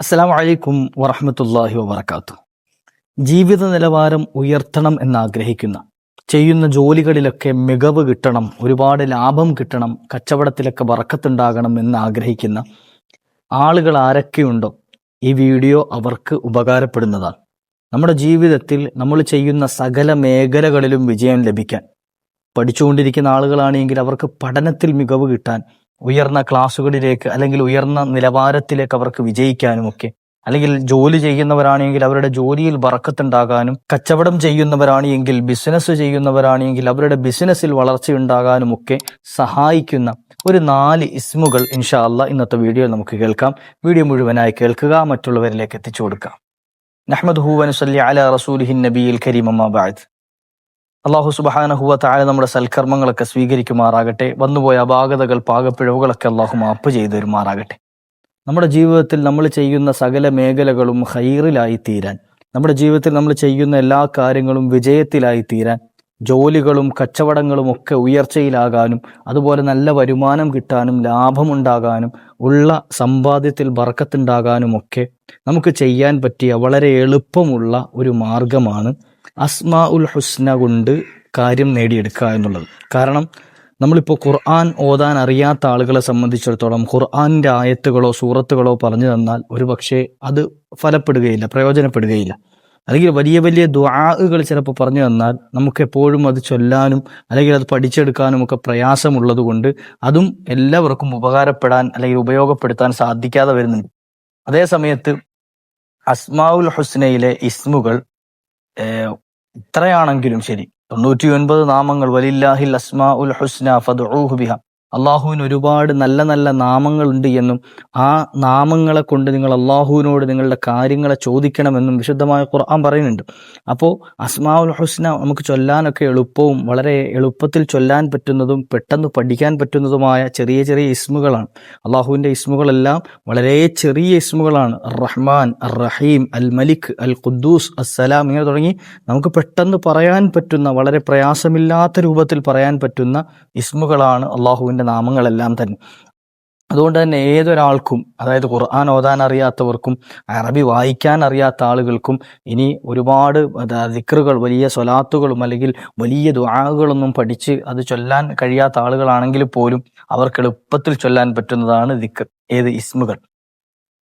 അസ്സലാമു വലൈക്കും വറഹമത്തല്ലാഹി വബർക്കാത്തു ജീവിത നിലവാരം ഉയർത്തണം എന്നാഗ്രഹിക്കുന്ന ചെയ്യുന്ന ജോലികളിലൊക്കെ മികവ് കിട്ടണം ഒരുപാട് ലാഭം കിട്ടണം കച്ചവടത്തിലൊക്കെ വറക്കത്തുണ്ടാകണം എന്നാഗ്രഹിക്കുന്ന ആളുകൾ ആരൊക്കെയുണ്ടോ ഈ വീഡിയോ അവർക്ക് ഉപകാരപ്പെടുന്നതാണ്. നമ്മുടെ ജീവിതത്തിൽ നമ്മൾ ചെയ്യുന്ന സകല മേഖലകളിലും വിജയം ലഭിക്കാൻ പഠിച്ചുകൊണ്ടിരിക്കുന്ന ആളുകളാണെങ്കിൽ അവർക്ക് പഠനത്തിൽ മികവ് കിട്ടാൻ ഉയർന്ന ക്ലാസ്സുകളിലേക്ക് അല്ലെങ്കിൽ ഉയർന്ന നിലവാരത്തിലേക്ക് അവർക്ക് വിജയിക്കാനും ഒക്കെ അല്ലെങ്കിൽ ജോലി ചെയ്യുന്നവരാണെങ്കിൽ അവരുടെ ജോലിയിൽ വറക്കത്തുണ്ടാകാനും കച്ചവടം ചെയ്യുന്നവരാണെങ്കിൽ ബിസിനസ് ചെയ്യുന്നവരാണെങ്കിൽ അവരുടെ ബിസിനസ്സിൽ വളർച്ചയുണ്ടാകാനും ഒക്കെ സഹായിക്കുന്ന ഒരു നാല് ഇസ്മുകൾ ഇൻഷാ അല്ല ഇന്നത്തെ വീഡിയോ നമുക്ക് കേൾക്കാം. വീഡിയോ മുഴുവനായി കേൾക്കുക മറ്റുള്ളവരിലേക്ക് എത്തിച്ചു കൊടുക്കാം. നഹ്മദ് സല്ലി അല റസൂലിഹിൻ നബിയിൽ കരീം അമ്മാബാദ് അള്ളാഹു സുബഹാനഹുവ താഴെ നമ്മുടെ സൽക്കർമ്മങ്ങളൊക്കെ സ്വീകരിക്കുമാറാകട്ടെ. വന്നുപോയ അപാകതകൾ പാകപ്പിഴവുകളൊക്കെ അള്ളാഹു മാപ്പ് ചെയ്തു തരുമാറാകട്ടെ നമ്മുടെ ജീവിതത്തിൽ നമ്മൾ ചെയ്യുന്ന സകല മേഖലകളും ഹൈറിലായി തീരാൻ നമ്മുടെ ജീവിതത്തിൽ നമ്മൾ ചെയ്യുന്ന എല്ലാ കാര്യങ്ങളും വിജയത്തിലായി തീരാൻ ജോലികളും കച്ചവടങ്ങളും ഒക്കെ ഉയർച്ചയിലാകാനും അതുപോലെ നല്ല വരുമാനം കിട്ടാനും ലാഭമുണ്ടാകാനും ഉള്ള സമ്പാദ്യത്തിൽ ബർക്കത്തുണ്ടാകാനും ഒക്കെ നമുക്ക് ചെയ്യാൻ പറ്റിയ വളരെ എളുപ്പമുള്ള ഒരു മാർഗമാണ് അസ്മാ ഉൽ ഹുസ്ന കൊണ്ട് കാര്യം നേടിയെടുക്കുക എന്നുള്ളത്. കാരണം നമ്മളിപ്പോൾ ഖുർആൻ ഓതാൻ അറിയാത്ത ആളുകളെ സംബന്ധിച്ചിടത്തോളം ഖുർആാനിന്റെ ആയത്തുകളോ സൂറത്തുകളോ പറഞ്ഞു തന്നാൽ ഒരു പക്ഷേ അത് ഫലപ്പെടുകയില്ല പ്രയോജനപ്പെടുകയില്ല. അല്ലെങ്കിൽ വലിയ വലിയ ദ്വാകൾ ചിലപ്പോൾ പറഞ്ഞു തന്നാൽ നമുക്ക് എപ്പോഴും അത് ചൊല്ലാനും അല്ലെങ്കിൽ അത് പഠിച്ചെടുക്കാനും ഒക്കെ പ്രയാസമുള്ളത് കൊണ്ട് അതും എല്ലാവർക്കും ഉപകാരപ്പെടാൻ അല്ലെങ്കിൽ ഉപയോഗപ്പെടുത്താൻ സാധിക്കാതെ വരുന്നുണ്ട്. അതേ സമയത്ത് അസ്മാഉൽ ഹുസ്നയിലെ ഇസ്മുകൾ ഇത്രയാണെങ്കിലും ശരി. തൊണ്ണൂറ്റി ഒൻപത് നാമങ്ങൾ വലില്ലാഹിൽ അസ്മാ ഉൽ ഹുസ്ന ഫദ്ഊഹു ബിഹ. അള്ളാഹുവിന് ഒരുപാട് നല്ല നല്ല നാമങ്ങളുണ്ട് എന്നും ആ നാമങ്ങളെ കൊണ്ട് നിങ്ങൾ അള്ളാഹുവിനോട് നിങ്ങളുടെ കാര്യങ്ങളെ ചോദിക്കണമെന്നും വിശുദ്ധമായ ഖുർആൻ പറയുന്നുണ്ട്. അപ്പോൾ അസ്മാ ഉൽ ഹുസ്ന നമുക്ക് ചൊല്ലാനൊക്കെ എളുപ്പവും വളരെ എളുപ്പത്തിൽ ചൊല്ലാൻ പറ്റുന്നതും പെട്ടെന്ന് പഠിക്കാൻ പറ്റുന്നതുമായ ചെറിയ ചെറിയ ഇസ്മുകളാണ്. അള്ളാഹുവിന്റെ ഇസ്മുകളെല്ലാം വളരെ ചെറിയ ഇസ്മുകളാണ്. റഹ്മാൻ അർ റഹീം അൽ മലിക് അൽ ഖുദ്ദൂസ് അസ്സലാം ഇങ്ങനെ തുടങ്ങി നമുക്ക് പെട്ടെന്ന് പറയാൻ പറ്റുന്ന വളരെ പ്രയാസമില്ലാത്ത രൂപത്തിൽ പറയാൻ പറ്റുന്ന ഇസ്മുകളാണ് അള്ളാഹുവിന്റെ നാമങ്ങളെല്ലാം തന്നെ. അതുകൊണ്ട് തന്നെ ഏതൊരാൾക്കും അതായത് ഖുർആൻ ഓതാൻ അറിയാത്തവർക്കും അറബി വായിക്കാൻ അറിയാത്ത ആളുകൾക്കും ഇനി ഒരുപാട് ദിക്റുകൾ വലിയ സ്വലാത്തുകളും അല്ലെങ്കിൽ വലിയ ദുആകളൊന്നും പഠിച്ച് അത് ചൊല്ലാൻ കഴിയാത്ത ആളുകളാണെങ്കിൽ പോലും അവർക്ക് എളുപ്പത്തിൽ ചൊല്ലാൻ പറ്റുന്നതാണ് ദിക്ർ ഏത് ഇസ്മുകൾ.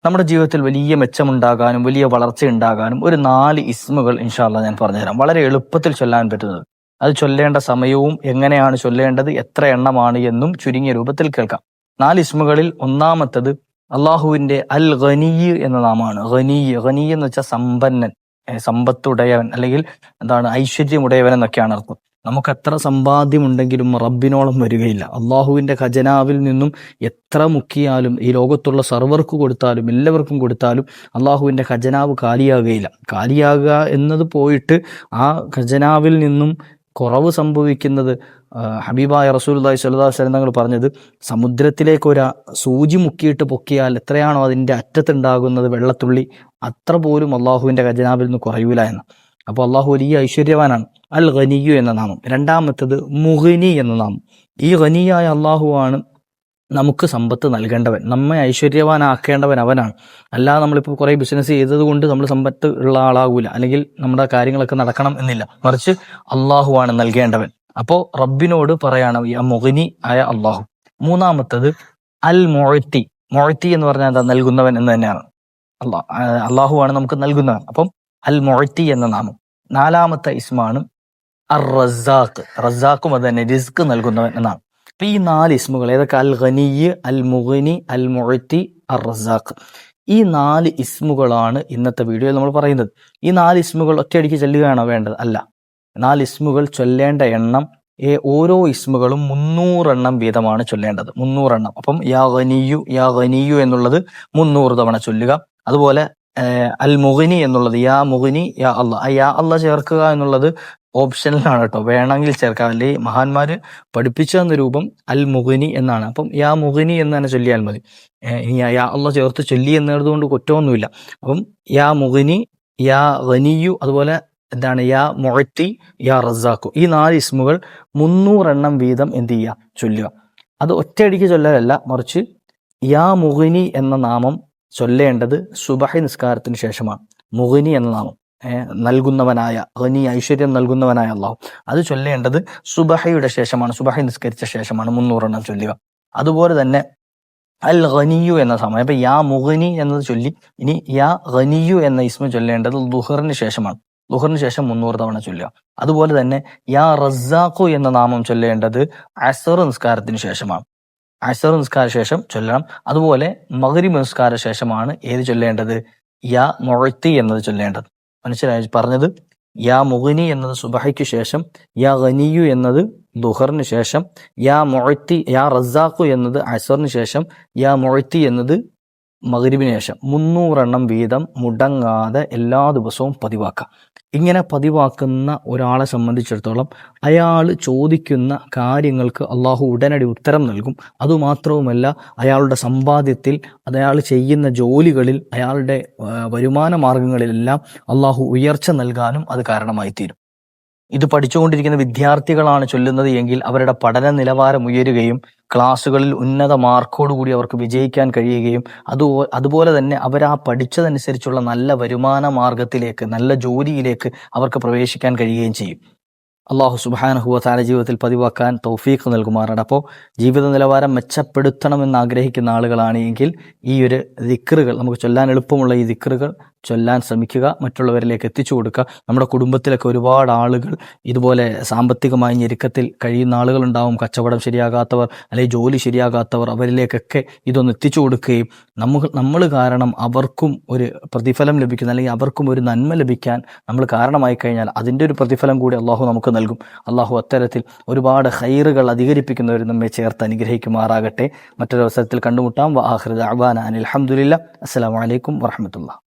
നമ്മുടെ ജീവിതത്തിൽ വലിയ മെച്ചമുണ്ടാകാനും വലിയ വളർച്ച ഉണ്ടാകാനും ഒരു നാല് ഇസ്മുകൾ ഇൻഷാല്ല ഞാൻ പറഞ്ഞുതരാം. വളരെ എളുപ്പത്തിൽ ചൊല്ലാൻ പറ്റുന്നത്. അത് ചൊല്ലേണ്ട സമയവും എങ്ങനെയാണ് ചൊല്ലേണ്ടത് എത്ര എണ്ണമാണ് എന്നും ചുരുങ്ങിയ രൂപത്തിൽ കേൾക്കാം. നാല് ഇസ്മുകളിൽ ഒന്നാമത്തത് അള്ളാഹുവിന്റെ അൽ ഖനീ എന്ന നാമാണ്. ഖനീ ഖനീ എന്ന് വെച്ചാൽ സമ്പന്നൻ സമ്പത്തുടയവൻ അല്ലെങ്കിൽ എന്താണ് ഐശ്വര്യമുടയവൻ എന്നൊക്കെയാണ് അർത്ഥം. നമുക്ക് എത്ര സമ്പാദ്യം ഉണ്ടെങ്കിലും റബ്ബിനോളം വരികയില്ല. അള്ളാഹുവിന്റെ ഖജനാവിൽ നിന്നും എത്ര മുക്കിയാലും ഈ ലോകത്തുള്ള സർവർക്ക് കൊടുത്താലും എല്ലാവർക്കും കൊടുത്താലും അള്ളാഹുവിന്റെ ഖജനാവ് കാലിയാകുകയില്ല. കാലിയാകുക എന്നത് പോയിട്ട് ആ ഖജനാവിൽ നിന്നും കുറവ് സംഭവിക്കുന്നത് ഹബീബായ സ്വല്ലല്ലാഹു അലൈഹി വസല്ലം തങ്ങൾ പറഞ്ഞത് സമുദ്രത്തിലേക്ക് ഒരു സൂചി മുക്കിയിട്ട് പൊക്കിയാൽ എത്രയാണോ അതിന്റെ അറ്റത്തുണ്ടാകുന്നത് വെള്ളത്തുള്ളി അത്ര പോലും അള്ളാഹുവിന്റെ ഖജനാബിൽ നിന്ന് കുറയൂല എന്ന്. അപ്പോൾ അള്ളാഹു വലിയ ഐശ്വര്യവാനാണ്. അൽ ഖനിയു എന്ന നാമം. രണ്ടാമത്തത് മുഹിനി എന്ന നാമം. ഈ ഖനിയായ അള്ളാഹുവാണ് നമുക്ക് സമ്പത്ത് നൽകേണ്ടവൻ നമ്മെ ഐശ്വര്യവാനാക്കേണ്ടവൻ അവനാണ്. അല്ലാതെ നമ്മളിപ്പോൾ കുറേ ബിസിനസ് ചെയ്തത് കൊണ്ട് നമ്മൾ സമ്പത്ത് ഉള്ള ആളാകൂല അല്ലെങ്കിൽ നമ്മുടെ കാര്യങ്ങളൊക്കെ നടക്കണം എന്നില്ല. മറിച്ച് അള്ളാഹുവാണ് നൽകേണ്ടവൻ. അപ്പോൾ റബ്ബിനോട് പറയണം ഈ മൊഹിനി ആയ അള്ളാഹു. മൂന്നാമത്തത് അൽ മൊഴത്തി മൊഴത്തി എന്ന് പറഞ്ഞാൽ എന്താ? നൽകുന്നവൻ എന്ന് തന്നെയാണ്. അള്ളാഹ് അള്ളാഹുവാണ് നമുക്ക് നൽകുന്നവൻ. അപ്പം അൽ മൊഴത്തി എന്ന നാമം. നാലാമത്തെ ഇസ്മാണ് അർ റസാഖ് റസാഖും അത് തന്നെ റിസ്ക് നൽകുന്നവൻ എന്നാണ്. അപ്പൊ ഈ നാല് ഇസ്മുകൾ ഏതൊക്കെ? അൽ ഖനിയ് അൽ മുഗനി അൽ മൊഴത്തി അർ റസാഖ് ഈ നാല് ഇസ്മുകളാണ് ഇന്നത്തെ വീഡിയോയിൽ നമ്മൾ പറയുന്നത്. ഈ നാല് ഇസ്മുകൾ ഒറ്റയടിക്ക് ചെല്ലുകയാണോ വേണ്ടത്? അല്ല. നാല് ഇസ്മുകൾ ചൊല്ലേണ്ട എണ്ണം ഓരോ ഇസ്മുകളും മുന്നൂറെണ്ണം വീതമാണ് ചൊല്ലേണ്ടത്. മുന്നൂറെണ്ണം. അപ്പം യാ ഖനിയു യാ ഖനിയു എന്നുള്ളത് മുന്നൂറ് തവണ ചൊല്ലുക. അതുപോലെ അൽ മുഗിനി എന്നുള്ളത് യാ മുഗിനി യാ അല്ല ആ യാ അല്ല ചേർക്കുക എന്നുള്ളത് ഓപ്ഷനിലാണ് കേട്ടോ. വേണമെങ്കിൽ ചേർക്കാം. അല്ലെങ്കിൽ മഹാന്മാര് പഠിപ്പിച്ചു തന്ന രൂപം അൽ മുഗിനി എന്നാണ്. അപ്പം യാ മുഗിനി എന്ന് തന്നെ ചൊല്ലിയാൽ മതി. ഇനി യാ അല്ല ചേർത്ത് ചൊല്ലി എന്നതുകൊണ്ട് കുറ്റമൊന്നുമില്ല. അപ്പം യാ മുഗിനി യാ ഖനിയു അതുപോലെ എന്താണ് യാ മൊഴത്തി യാ റസാക്കു ഈ നാല് ഇസ്മുകൾ മുന്നൂറെണ്ണം വീതം എന്ത് ചെയ്യുക? ചൊല്ലുക. അത് ഒറ്റയടിക്ക് ചൊല്ലലല്ല മറിച്ച് യാ മുഗിനി എന്ന നാമം ചൊല്ലേണ്ടത് സുബഹി നിസ്കാരത്തിന് ശേഷമാണ്. മുഹിനി എന്ന നാമം നൽകുന്നവനായ ഖനി ഐശ്വര്യം നൽകുന്നവനായ അള്ളാഹു അത് ചൊല്ലേണ്ടത് സുബഹയുടെ ശേഷമാണ് സുബഹി നിസ്കരിച്ച ശേഷമാണ് മുന്നൂറെണ്ണം ചൊല്ലുക. അതുപോലെ തന്നെ അൽ ഖനിയു എന്ന സമയം. അപ്പൊ യാ മുഹനി എന്നത് ചൊല്ലി ഇനി യാ ഖനിയു എന്ന ഇസ്മ ചൊല്ലേണ്ടത് ദുഹറിന് ശേഷമാണ്. ദുഹറിന് ശേഷം മുന്നൂറ് തവണ ചൊല്ലുക. അതുപോലെ തന്നെ യാ റസാഖു എന്ന നാമം ചൊല്ലേണ്ടത് അസർ നിസ്കാരത്തിന് ശേഷമാണ്. അസർ നിസ്കാര ശേഷം ചൊല്ലണം. അതുപോലെ മകരി നിസ്കാര ശേഷമാണ് ഏത് ചൊല്ലേണ്ടത്? യാ മൊഴത്തി എന്നത് ചൊല്ലേണ്ടത്. മനസ്സിലായി? പറഞ്ഞത് യാ മുഗനി എന്നത് സുബഹയ്ക്ക് ശേഷം യാ ഖനിയു എന്നത് ദുഹറിന് ശേഷം യാ മൊഴത്തി യാ റസാഖു എന്നത് അസറിന് ശേഷം യാ മൊഴത്തി എന്നത് മകരിബിന് ശേഷം മുന്നൂറെണ്ണം വീതം മുടങ്ങാതെ എല്ലാ ദിവസവും പതിവാക്കാം ഇങ്ങനെ പതിവാക്കുന്ന ഒരാളെ സംബന്ധിച്ചിടത്തോളം അയാൾ ചോദിക്കുന്ന കാര്യങ്ങൾക്ക് അള്ളാഹു ഉടനടി ഉത്തരം നൽകും. അതുമാത്രവുമല്ല അയാളുടെ സമ്പാദ്യത്തിൽ അതയാൾ ചെയ്യുന്ന ജോലികളിൽ അയാളുടെ വരുമാന മാർഗങ്ങളിലെല്ലാം അള്ളാഹു ഉയർച്ച നൽകാനും അത് കാരണമായി തീരും ഇത് പഠിച്ചുകൊണ്ടിരിക്കുന്ന വിദ്യാർത്ഥികളാണ് ചൊല്ലുന്നത് എങ്കിൽ അവരുടെ പഠന നിലവാരം ഉയരുകയും ക്ലാസ്സുകളിൽ ഉന്നത മാർക്കോടുകൂടി അവർക്ക് വിജയിക്കാൻ കഴിയുകയും അത് അതുപോലെ തന്നെ അവർ ആ പഠിച്ചതനുസരിച്ചുള്ള നല്ല വരുമാന മാർഗത്തിലേക്ക് നല്ല ജോലിയിലേക്ക് അവർക്ക് പ്രവേശിക്കാൻ കഴിയുകയും ചെയ്യും. അള്ളാഹു സുബാനഹുവ താര ജീവിതത്തിൽ പതിവാക്കാൻ തൗഫീഖ് നൽകുമാറാണ്. അപ്പോൾ ജീവിത നിലവാരം മെച്ചപ്പെടുത്തണമെന്ന് ആഗ്രഹിക്കുന്ന ആളുകളാണെങ്കിൽ ഈ ഒരു ദിക്കറുകൾ നമുക്ക് ചൊല്ലാൻ എളുപ്പമുള്ള ഈ ദിക്റുകൾ ചൊല്ലാൻ ശ്രമിക്കുക മറ്റുള്ളവരിലേക്ക് എത്തിച്ചു കൊടുക്കുക. നമ്മുടെ കുടുംബത്തിലൊക്കെ ഒരുപാട് ആളുകൾ ഇതുപോലെ സാമ്പത്തികമായി ഞെരുക്കത്തിൽ കഴിയുന്ന ആളുകളുണ്ടാവും. കച്ചവടം ശരിയാകാത്തവർ അല്ലെങ്കിൽ ജോലി ശരിയാകാത്തവർ അവരിലേക്കൊക്കെ ഇതൊന്ന് എത്തിച്ചു കൊടുക്കുകയും നമ്മൾ നമ്മൾ കാരണം അവർക്കും ഒരു പ്രതിഫലം ലഭിക്കുന്ന അല്ലെങ്കിൽ അവർക്കും ഒരു നന്മ ലഭിക്കാൻ നമ്മൾ കാരണമായി കഴിഞ്ഞാൽ അതിന്റെ ഒരു പ്രതിഫലം കൂടി അള്ളാഹു നമുക്ക് നൽകും. അള്ളാഹു അത്തരത്തിൽ ഒരുപാട് ഹൈറുകൾ അധികരിപ്പിക്കുന്നവർ നമ്മെ ചേർത്ത് അനുഗ്രഹിക്കുമാറാകട്ടെ. മറ്റൊരവസരത്തിൽ കണ്ടുമുട്ടാം. വാഹൃദ അബാന അനിൽ അഹമ്മദില്ല അസ്സാം വലൈക്കും വർഹമത്തുള്ള